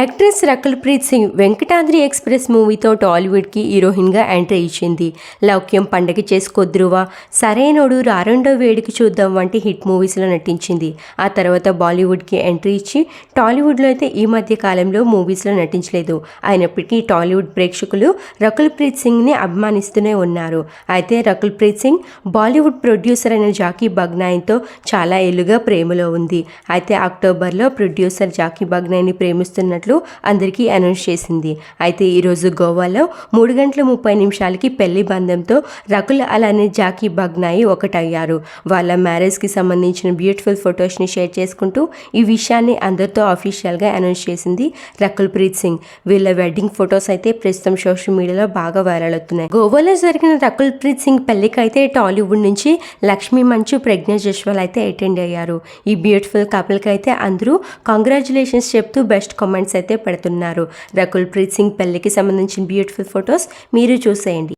Actress Rakul Preet Singh Venkatadri express మూవీతో టాలీవుడ్కి హీరోయిన్గా ఎంట్రీ ఇచ్చింది. లౌక్యం పండగ చేసుకో ధ్రువ సరైనోడు రారెండో వేడికి చూద్దాం వంటి హిట్ మూవీస్లో నటించింది. ఆ తర్వాత బాలీవుడ్కి ఎంట్రీ ఇచ్చి టాలీవుడ్లో అయితే ఈ మధ్య కాలంలో మూవీస్లో నటించలేదు. అయినప్పటికీ టాలీవుడ్ ప్రేక్షకులు రకుల్ ప్రీత్ సింగ్ని అభిమానిస్తూనే ఉన్నారు. అయితే రకుల్ ప్రీత్ సింగ్ బాలీవుడ్ ప్రొడ్యూసర్ అయిన జాకీ బగ్నాయిన్తో చాలా ఏళ్ళుగా ప్రేమలో ఉంది. అయితే అక్టోబర్లో ప్రొడ్యూసర్ జాకీ బగ్నాయిని ప్రేమిస్తున్నట్లు అందరికీ అనౌన్స్ చేసింది. అయితే ఈరోజు గోవాలో మూడు గంటల ముప్పై నిమిషాలకి పెళ్ళి బంధంతో రకుల్ అలానే జాకీ బగ్నాయి ఒకటయ్యారు. వాళ్ళ మ్యారేజ్కి సంబంధించిన బ్యూటిఫుల్ ఫొటోస్ని షేర్ చేసుకుంటూ ఈ విషయాన్ని అందరితో అఫీషియల్గా అనౌన్స్ చేసింది రకుల్ ప్రీత్ సింగ్. వీళ్ళ వెడ్డింగ్ ఫొటోస్ అయితే ప్రస్తుతం సోషల్ మీడియాలో బాగా వైరల్ అవుతున్నాయి. గోవాలో జరిగిన రకుల్ ప్రీత్ సింగ్ పెళ్ళికైతే టాలీవుడ్ నుంచి లక్ష్మీ మంచు ప్రజ్ఞ జస్వాల్ అయితే అటెండ్ అయ్యారు. ఈ బ్యూటిఫుల్ కపుల్కి అయితే అందరూ కంగ్రాచులేషన్స్ చెప్తూ బెస్ట్ కామెంట్స్ అయితే పెడుతున్నారు. రకుల్ ప్రీత్ సింగ్ పెళ్ళికి సంబంధించిన బ్యూటిఫుల్ ఫొటోస్ మీరు చూసేయండి.